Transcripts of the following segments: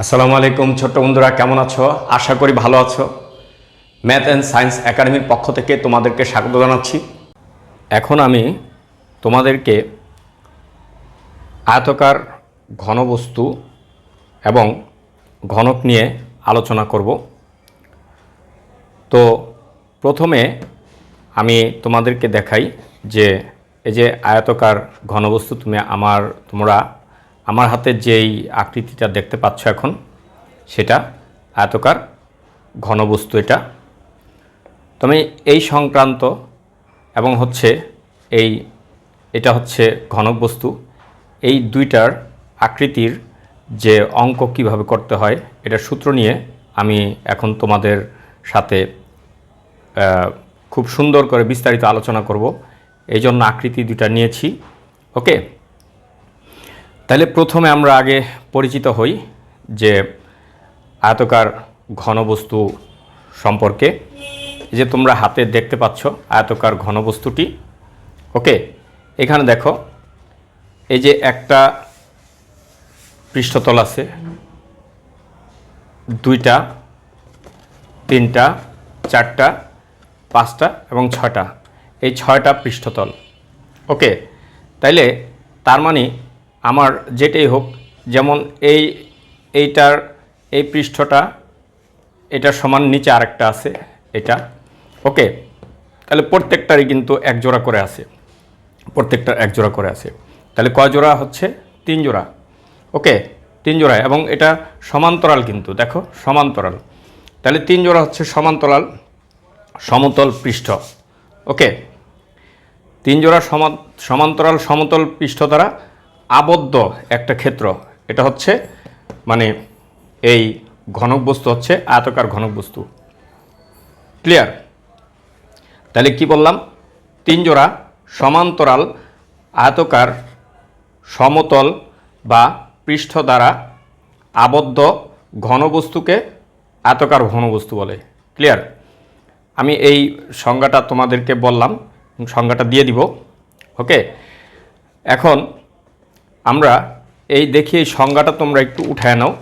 আসসালামু আলাইকুম ছোট্ট বন্ধুরা, কেমন আছো? আশা করি ভালো আছো। ম্যাথ অ্যান্ড সায়েন্স একাডেমির পক্ষ থেকে তোমাদেরকে স্বাগত জানাচ্ছি। এখন আমি তোমাদেরকে আয়তকার ঘনবস্তু এবং ঘনক নিয়ে আলোচনা করব। তো প্রথমে আমি তোমাদেরকে দেখাই যে, এই যে আয়তকার ঘনবস্তু তুমি আমার, তোমরা আমার হাতে যেই আকৃতিটা দেখতে পাচ্ছ এখন, সেটা আয়তকার ঘনবস্তু এটা। তুমি এই সংক্রান্ত এবং হচ্ছে এই, এটা হচ্ছে ঘনক বস্তু এই দুইটার আকৃতির যে অঙ্ক কীভাবে করতে হয় এটার সূত্র নিয়ে আমি এখন তোমাদের সাথে খুব সুন্দর করে বিস্তারিত আলোচনা করব। এই জন্য আকৃতি দুটা নিয়েছি, ওকে? তাহলে প্রথমে আমরা আগে পরিচিত হই যে আয়তকার ঘনবস্তু সম্পর্কে, যে তোমরা হাতে দেখতে পাচ্ছ আয়তকার ঘনবস্তুটি। ওকে এখানে দেখো, এই যে একটা পৃষ্ঠতল আছে, দুইটা, তিনটা, চারটা, পাঁচটা এবং ছয়টা। এই ছয়টা পৃষ্ঠতল। ওকে তাইলে তার মানে আমার যেটাই হোক, যেমন এই, এইটার, এই পৃষ্ঠটা, এটা সমান নিচে আরেকটা আছে, এটা। ওকে, তাহলে প্রত্যেকটারই কিন্তু এক জোড়া করে আছে। প্রত্যেকটার এক জোড়া করে আছে। তাহলে কয় জোড়া হচ্ছে? তিন জোড়া। ওকে, তিন জোড়া এবং এটা সমান্তরাল কিন্তু, দেখো, সমান্তরাল। তাহলে তিন জোড়া হচ্ছে সমান্তরাল, সমতল পৃষ্ঠ। ওকে, তিন জোড়া সমান, সমান্তরাল, সমতল পৃষ্ঠ দ্বারা আবদ্ধ একটা ক্ষেত্র। এটা হচ্ছে মানে এই ঘনক বস্তু হচ্ছে আয়তকার ঘনক বস্তু ক্লিয়ার তাহলে কি বললাম? তিন জোড়া সমান্তরাল আয়তকার সমতল বা পৃষ্ঠ দ্বারা আবদ্ধ ঘনবস্তুকে আয়তকার ঘনবস্তু বলে। ক্লিয়ার আমি এই সংজ্ঞাটা তোমাদেরকে বললাম, সংজ্ঞাটা দিয়ে দিব। ওকে এখন আমরা এই দেখি এই সংজ্ঞাটা তোমরা একটু উঠায় নাও।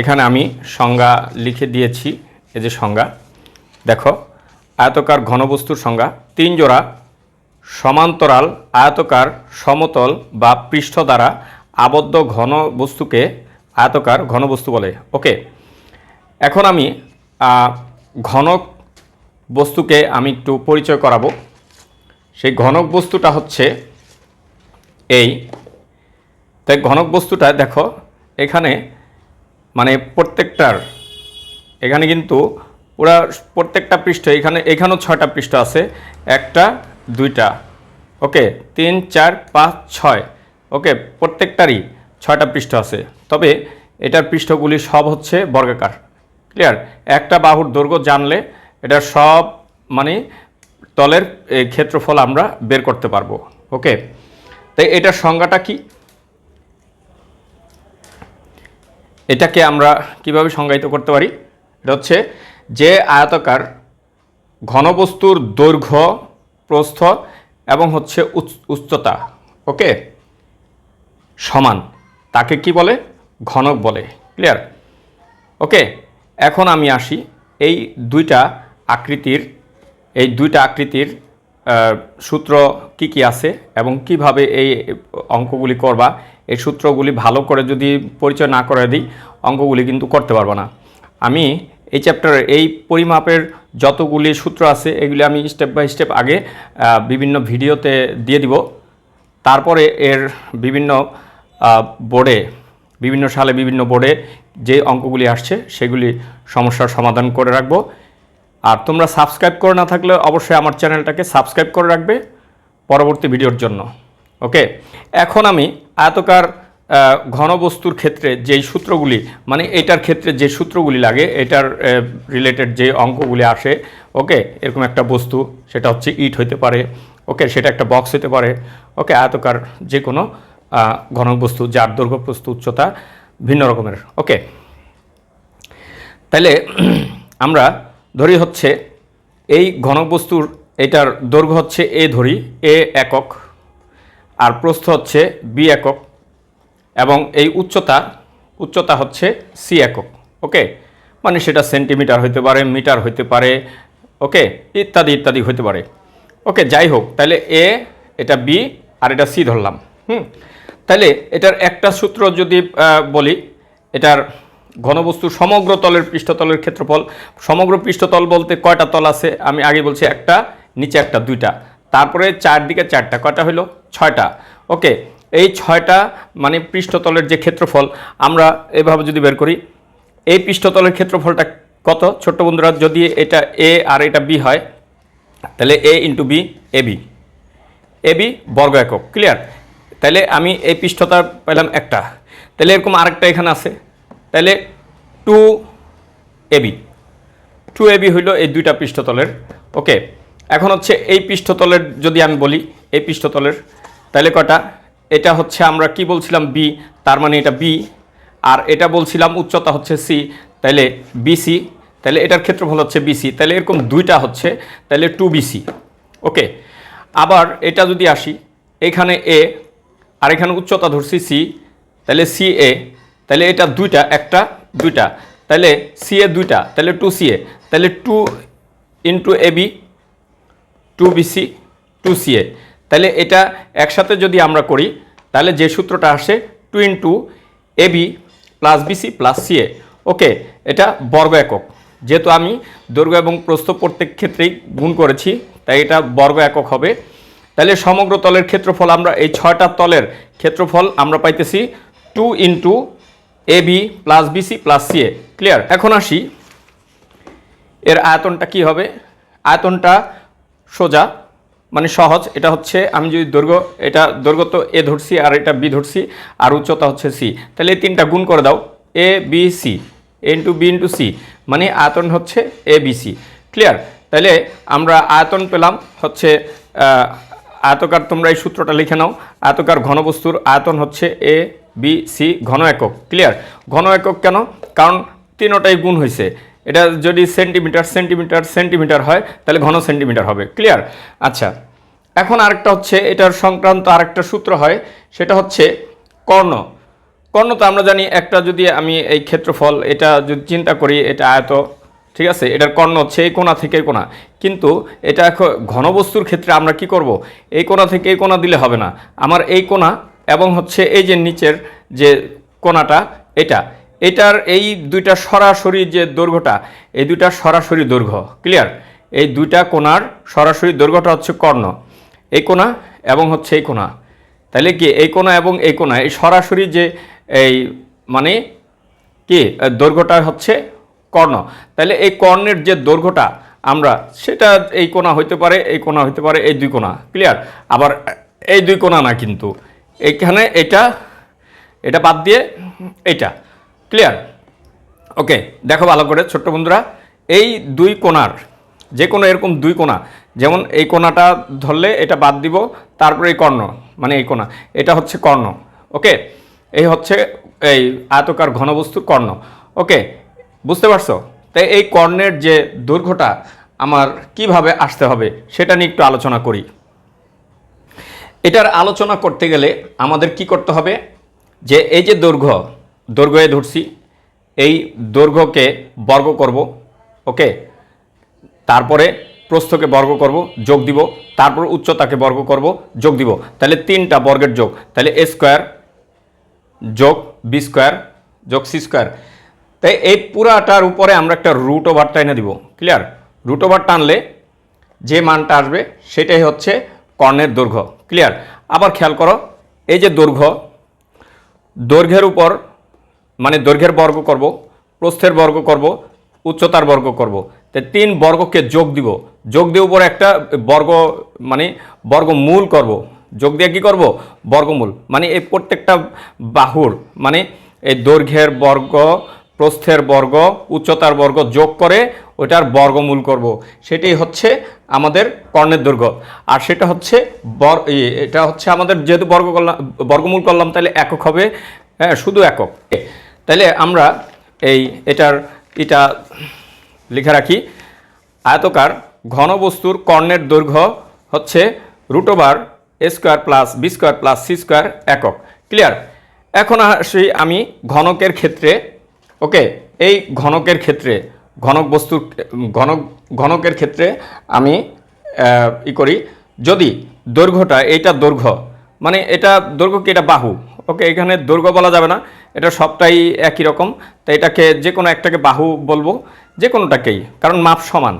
এখানে আমি সংজ্ঞা লিখে দিয়েছি, এই যে সংজ্ঞা। দেখো, আয়তকার ঘনবস্তুর সংজ্ঞা। তিন জোড়া, সমান্তরাল আয়তকার সমতল বা পৃষ্ঠ দ্বারা আবদ্ধ ঘন বস্তুকে আয়তকার ঘনবস্তু বলে। ওকে, এখন আমি ঘনক বস্তুকে আমি একটু পরিচয় করাবো। সেই ঘনক বস্তুটা হচ্ছে এই। তাই ঘনক বস্তুটা দেখো, এখানে মানে প্রত্যেকটার, এখানে কিন্তু পুরা প্রত্যেকটা পৃষ্ঠ, এখানে, এখানেও ছয়টা পৃষ্ঠ আছে, একটা, দুইটা, ওকে, তিন, চার, পাঁচ, ছয়, ওকে, প্রত্যেকটারই ছয়টা পৃষ্ঠ আছে। তবে এটার পৃষ্ঠগুলি সব হচ্ছে বর্গাকার, ক্লিয়ার? একটা বাহুর দৈর্ঘ্য জানলে এটা সব মানে তলের ক্ষেত্রফল আমরা বের করতে পারব, ওকে? তাই এটার সংজ্ঞাটা কি? এটাকে আমরা কীভাবে সংজ্ঞায়িত করতে পারি? এটা হচ্ছে যে আয়তকার ঘনবস্তুর দৈর্ঘ্য, প্রস্থ এবং হচ্ছে উচ- উচ্চতা, ওকে? সমান, তাকে কি বলে? ঘনক বলে, ক্লিয়ার? ওকে, এখন আমি আসি এই দুইটা আকৃতির, এই দুইটা আকৃতির সূত্র কি কি আছে এবং কীভাবে এই অঙ্কগুলি করবা? এই সূত্রগুলি ভালো করে যদি পরিচয় না করে দিই, অঙ্কগুলি কিন্তু করতে পারব না। আমি এই চ্যাপ্টারের এই পরিমাপের যতগুলি সূত্র আছে, এগুলি আমি স্টেপ বাই স্টেপ আগে বিভিন্ন ভিডিওতে দিয়ে দিব। তারপরে এর বিভিন্ন বোর্ডে বিভিন্ন সালে বিভিন্ন বোর্ডে যে অঙ্কগুলি আসছে, সেগুলি সমস্যার সমাধান করে রাখব। আর তোমরা সাবস্ক্রাইব করে না থাকলে অবশ্যই আমার চ্যানেলটাকে সাবস্ক্রাইব করে রাখবে পরবর্তী ভিডিওর জন্য। ওকে? এখন আমি আয়তকার ঘনবস্তুর ক্ষেত্রে যেই সূত্রগুলি মানে এটার ক্ষেত্রে যে সূত্রগুলি লাগে এটার রিলেটেড যে অঙ্কগুলি আসে ওকে? এরকম একটা বস্তু সেটা হচ্ছে ইট হইতে পারে ওকে? সেটা একটা বক্স হতে পারে ওকে? আয়তকার যে কোনো আহ, ঘনক বস্তু যার দৈর্ঘ্য প্রস্তু উচ্চতা ভিন্ন রকমের ওকে? তাহলে আমরা ধরি হচ্ছে, এই ঘনবস্তুর এটার দৈর্ঘ্য হচ্ছে এ ধরি, এ একক, আর প্রস্থ হচ্ছে বি একক, এবং এই উচ্চতা উচ্চতা হচ্ছে সি একক, ওকে? মানে সেটা সেন্টিমিটার হতে পারে, মিটার হইতে পারে, ওকে? ইত্যাদি ইত্যাদি হতে পারে। ওকে, যাই হোক, তাহলে এ, এটা বি, আর এটা সি ধরলাম, হুম? তাহলে এটার একটা সূত্র যদি বলি, এটার ঘনবস্তু সমগ্র তলের পৃষ্ঠতলের ক্ষেত্রফল। সমগ্র পৃষ্ঠতল বলতে কয়টা তল আছে? আমি আগে বলছি একটা, নিচে একটা, দুইটা। তারপরে চারদিকে চারটা। কয়টা হলো ছয়টা। ওকে, এই ছয়টা মানে পৃষ্ঠতলের যে ক্ষেত্রফল, আমরা এভাবে যদি বের করি, এই পৃষ্ঠতলের ক্ষেত্রফলটা কত? ছোট্ট বন্ধুরা, যদি এটা এ আর এটা বি হয়, তাহলে A into B A B A B বর্গ একক ক্লিয়ার তাহলে আমি এই পৃষ্ঠতা পেলাম একটা। তাহলে এরকম আরেকটা এখানে আছে। তাহলে টু এবি টু এবি হইল এই দুইটা পৃষ্ঠতলের। ওকে এখন হচ্ছে এই পৃষ্ঠতলের যদি আমি বলি, এই পৃষ্ঠতলের তাহলে কটা এটা হচ্ছে আমরা কি বলছিলাম বি তার মানে এটা বি আর এটা বলছিলাম উচ্চতা হচ্ছে সি তাহলে বিসি তাহলে এটার ক্ষেত্রফল হচ্ছে বিসি তাহলে এরকম দুইটা হচ্ছে তাহলে টু বিসি ওকে আবার এটা যদি আসি, এখানে এ আর এখানে উচ্চতা ধরছি সি তাহলে সি এ তাহলে এটা দুইটা, একটা, দুইটা। তাহলে সি এ দুইটা, তাহলে টু সি এ। তাহলে two into A B two BC two C A তাহলে এটা একসাথে যদি আমরা করি, তাহলে যে সূত্রটা আসে two into A B plus BC plus C A okay এটা বর্গ একক। যেহেতু আমি দৈর্ঘ্য এবং প্রস্থ প্রত্যেক ক্ষেত্রেই গুণ করেছি, তাই এটা বর্গ একক হবে। তাহলে সমগ্র তলের ক্ষেত্রফল আমরা, এই ছয়টা তলের ক্ষেত্রফল আমরা পাইতেছি two into A B plus BC plus CA clear এখন আসি। এর আয়তনটা কি হবে? আয়তনটা সোজা মানে সহজ। এটা হচ্ছে আমি যদি দৈর্ঘ্য, এটা দৈর্ঘ্য তো এ ধরছি আর এটা বি ধরছি, আর উচ্চতা হচ্ছে সি তাহলে এই তিনটা গুণ করে দাও। A B C A into B into C মানে আয়তন হচ্ছে এ বি সি ক্লিয়ার তাহলে আমরা আয়তন পেলাম হচ্ছে আয়তকার তোমরা এই সূত্রটা লিখে নাও। আয়তকার ঘনবস্তুর আয়তন হচ্ছে এ বি, সি, ঘন একক। ক্লিয়ার ঘন একক কেন? কারণ তিনোটাই গুণ হয়েছে এটা যদি সেন্টিমিটার সেন্টিমিটার সেন্টিমিটার হয়, তাহলে ঘন সেন্টিমিটার হবে। ক্লিয়ার আচ্ছা। এখন আরেকটা হচ্ছে, এটার সংক্রান্ত আরেকটা সূত্র হয়, সেটা হচ্ছে কর্ণ। কর্ণ তো আমরা জানি, একটা যদি আমি এই ক্ষেত্রফল, এটা যদি চিন্তা করি, এটা আয়ত, ঠিক আছে? এটার কর্ণ হচ্ছে এই কোণা থেকে এই কোণা। কিন্তু এটা এখন ঘনবস্তুর ক্ষেত্রে আমরা কি করব? এই কোণা থেকে এই কোণা দিলে হবে না। আমার এই কোণা এবং হচ্ছে এই যে নিচের যে কোনাটা, এটা, এটার এই দুইটা সরাসরি যে দৈর্ঘ্যটা, এই দুইটা সরাসরি দৈর্ঘ্য ক্লিয়ার এই দুইটা কোণার সরাসরি দৈর্ঘ্যটা হচ্ছে কর্ণ, এই কোণা এবং হচ্ছে এই কোণা তাহলে কি এই কোণা এবং এই কোণা এই সরাসরি যে এই মানে কি দৈর্ঘ্যটা হচ্ছে কর্ণ। তাহলে এই কর্ণের যে দৈর্ঘ্যটা আমরা, সেটা এই কোণা হইতে পারে, এই কোণা হইতে পারে, এই দুই কোণা ক্লিয়ার আবার এই দুই কোণা না কিন্তু এইখানে এটা এটা বাদ দিয়ে এইটা ক্লিয়ার ওকে দেখো ভালো করে, ছোট্ট বন্ধুরা, এই দুই কোণার যে কোনো এরকম দুই কোণা যেমন এই কোণাটা ধরলে এটা বাদ দিব, তারপরে এই কর্ণ মানে এই কোণা এটা হচ্ছে কর্ণ ওকে এই হচ্ছে এই আয়তকার ঘনবস্তুর কর্ণ ওকে বুঝতে পারছ? তাই এই কর্ণের যে দৈর্ঘ্যটা আমার কীভাবে আসতে হবে, সেটা নিয়ে একটু আলোচনা করি। এটার আলোচনা করতে গেলে আমাদের কি করতে হবে? যে এই যে দৈর্ঘ্য দৈর্ঘ্য ধরছি, এই দৈর্ঘ্যকে বর্গ করব, ওকে? তারপরে প্রস্থকে বর্গ করব, যোগ দিব, তারপর উচ্চতাকে বর্গ করব, যোগ দিব। তাহলে তিনটা বর্গের যোগ, তাহলে এ স্কোয়ার যোগ বি স্কোয়ার যোগ সি স্কোয়ার। তাই এই পুরাটার উপরে আমরা একটা রুট ওভার টাইনে দিব, ক্লিয়ার? রুট ওভার টানলে যে মানটা আসবে, সেটাই হচ্ছে কর্ণের দৈর্ঘ্য। ক্লিয়ার আবার খেয়াল করো, এই যে দৈর্ঘ্য, দৈর্ঘ্যের উপর মানে দৈর্ঘ্যের বর্গ করব, প্রস্থের বর্গ করব, উচ্চতার বর্গ করব। তো তিন বর্গকে যোগ দিব। যোগ দিয়ে উপরে একটা বর্গ মানে বর্গমূল করব। যোগ দিয়ে কি করব? বর্গমূল। মানে এই প্রত্যেকটা বাহুর মানে এই দৈর্ঘ্যের বর্গ প্রস্থের বর্গ, উচ্চতার বর্গ যোগ করে ওটার বর্গমূল করব। সেটাই হচ্ছে আমাদের কর্ণের দৈর্ঘ্য। আর সেটা হচ্ছে বর এটা হচ্ছে আমাদের যেহেতু বর্গ করলাম, বর্গমূল করলাম, তাহলে একক হবে। হ্যাঁ শুধু একক। তাহলে আমরা এই এটার, এটা লিখে রাখি। আয়তকার ঘনবস্তুর কর্ণের দৈর্ঘ্য হচ্ছে root over A square plus B square plus C square একক। ক্লিয়ার? এখন আসি আমি ঘনকের ক্ষেত্রে ওকে, এই ঘনকের ক্ষেত্রে, ঘনক বস্তুর ঘনক, ঘনকের ক্ষেত্রে আমি ই করি, যদি দৈর্ঘ্যটা এইটা দৈর্ঘ্য মানে এটা দৈর্ঘ্য কি, এটা বাহু, ওকে, এখানে দৈর্ঘ্য বলা যাবে না, এটা সবটাই একই রকম, তো এটাকে যে কোনো একটাকে বাহু বলব, যে কোনোটাকেই, কারণ মাপ সমান,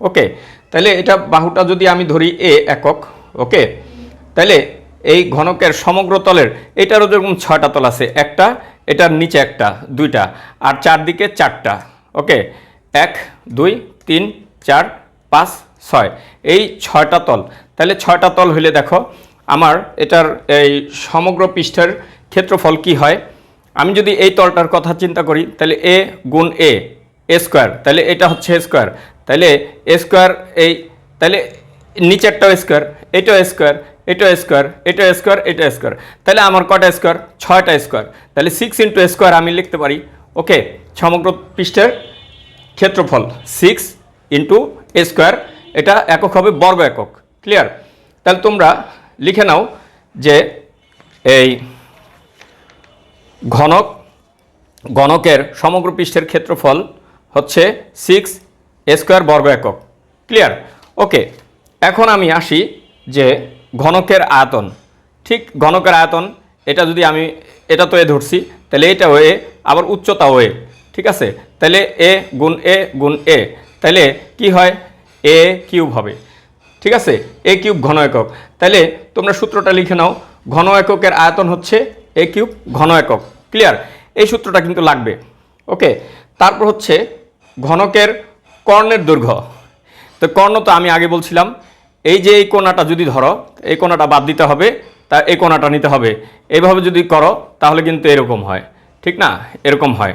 ওকে, তাহলে এটা বাহুটা যদি আমি ধরি এ একক, ওকে, তাহলে এই ঘনকের সমগ্র তলের, এটারও যেরকম ছয়টা তল আছে, একটা এটার নিচে একটা, দুইটা, আর চারদিকে চারটা, ওকে? এক, দুই, তিন, চার, পাঁচ, ছয়। এই ছয়টা তল। তাহলে ছয়টা তল হইলে দেখো, আমার এটার এই সমগ্র পৃষ্ঠের ক্ষেত্রফল কি হয়? আমি যদি এই তলটার কথা চিন্তা করি, তাহলে এ গুণ এ এ স্কোয়ার। তাহলে এটা হচ্ছে স্কোয়ার। তাহলে এ স্কোয়ার এই, তাহলে নিচেরটাও স্কোয়ার, এটাও স্কোয়ার এটা স্কোয়ার এটা স্কোয়ার এটা স্কোয়ার তাহলে আমার কটা স্কোয়ার ছয়টা স্কোয়ার তাহলে সিক্স ইন্টু স্কোয়ার আমি লিখতে পারি ওকে সমগ্র পৃষ্ঠের ক্ষেত্রফল সিক্স ইন্টু স্কোয়ার এটা একক হবে বর্গ একক ক্লিয়ার তাহলে তোমরা লিখে নাও যে এই ঘনক, ঘনকের সমগ্র পৃষ্ঠের ক্ষেত্রফল হচ্ছে সিক্স স্কোয়ার বর্গ একক ক্লিয়ার ওকে এখন আমি আসি যে ঘনকের আয়তন। ঠিক ঘনকের আয়তন, এটা যদি আমি, এটা তো এ ধরছি, তাহলে এটা এ আবার উচ্চতা এ ঠিক আছে? তাহলে এ গুণ এ গুণ এ, তাহলে কি হয়? এ কিউব হবে, ঠিক আছে? এ কিউব ঘন একক। তাহলে তোমরা সূত্রটা লিখে নাও, ঘন এককের আয়তন হচ্ছে এ কিউব ঘন একক, ক্লিয়ার? এই সূত্রটা কিন্তু লাগবে, ওকে? তারপর হচ্ছে ঘনকের কর্ণের দৈর্ঘ্য। তো কর্ণ তো আমি আগে বলছিলাম এই যে এই কোণাটা যদি ধরো, এই কোণাটা বাদ দিতে হবে, তা এই কোণাটা নিতে হবে। এইভাবে যদি করো, তাহলে কিন্তু এরকম হয়। ঠিক না? এরকম হয়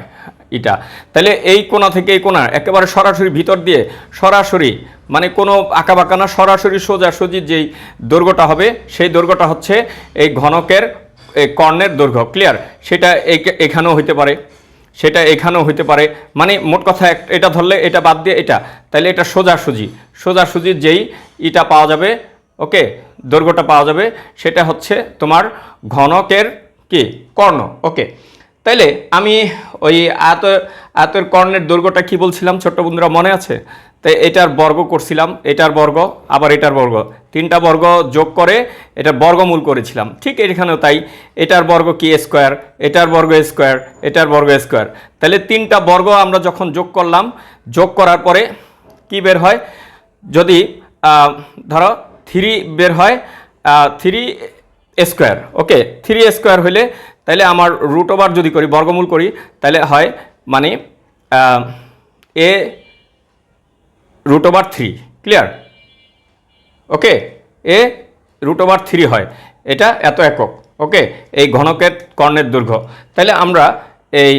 এটা। তাহলে এই কোণা থেকে এই কোণা, একেবারে সরাসরি ভিতর দিয়ে, সরাসরি মানে কোনো আঁকা বাঁকা না, সরাসরি সোজাসুজি যেই দৈর্ঘ্যটা হবে, সেই দৈর্ঘ্যটা হচ্ছে এই ঘনকের, এই কর্ণের দৈর্ঘ্য। ক্লিয়ার সেটা এখানেও হইতে পারে। সেটা এখানেও হইতে পারে। মানে মোট কথা এটা ধরলে এটা বাদ দিয়ে এটা। তাহলে এটা সোজাসুজি সোজাসুজি যেই ইটা পাওয়া যাবে, ওকে, দৈর্ঘ্যটা পাওয়া যাবে, সেটা হচ্ছে তোমার ঘনকের কি? কর্ণ, ওকে। তাইলে আমি ওই আয়ত আয়তের কর্ণের দৈর্ঘ্যটা কি বলছিলাম ছোট্ট বন্ধুরা, মনে আছে? তাই এটার বর্গ করছিলাম, এটার বর্গ, আবার এটার বর্গ। তিনটা বর্গ যোগ করে এটা বর্গমূল করেছিলাম। ঠিক এখানেও তাই, এটার বর্গ কি স্কোয়ার, এটার বর্গ স্কোয়ার, এটার বর্গ স্কোয়ার। তাহলে তিনটা বর্গ আমরা যখন যোগ করলাম, যোগ করার পরে কি বের হয়? যদি ধরো থ্রি বের হয় three square, okay? Three square হলে তাহলে আমার রুট ওভার যদি করি, বর্গমূল করি, তাহলে হয় মানে A root over three clear okay A root over three হয়। এটা এত একক। ওকে এই ঘনকের কর্ণের দৈর্ঘ্য। তাহলে আমরা এই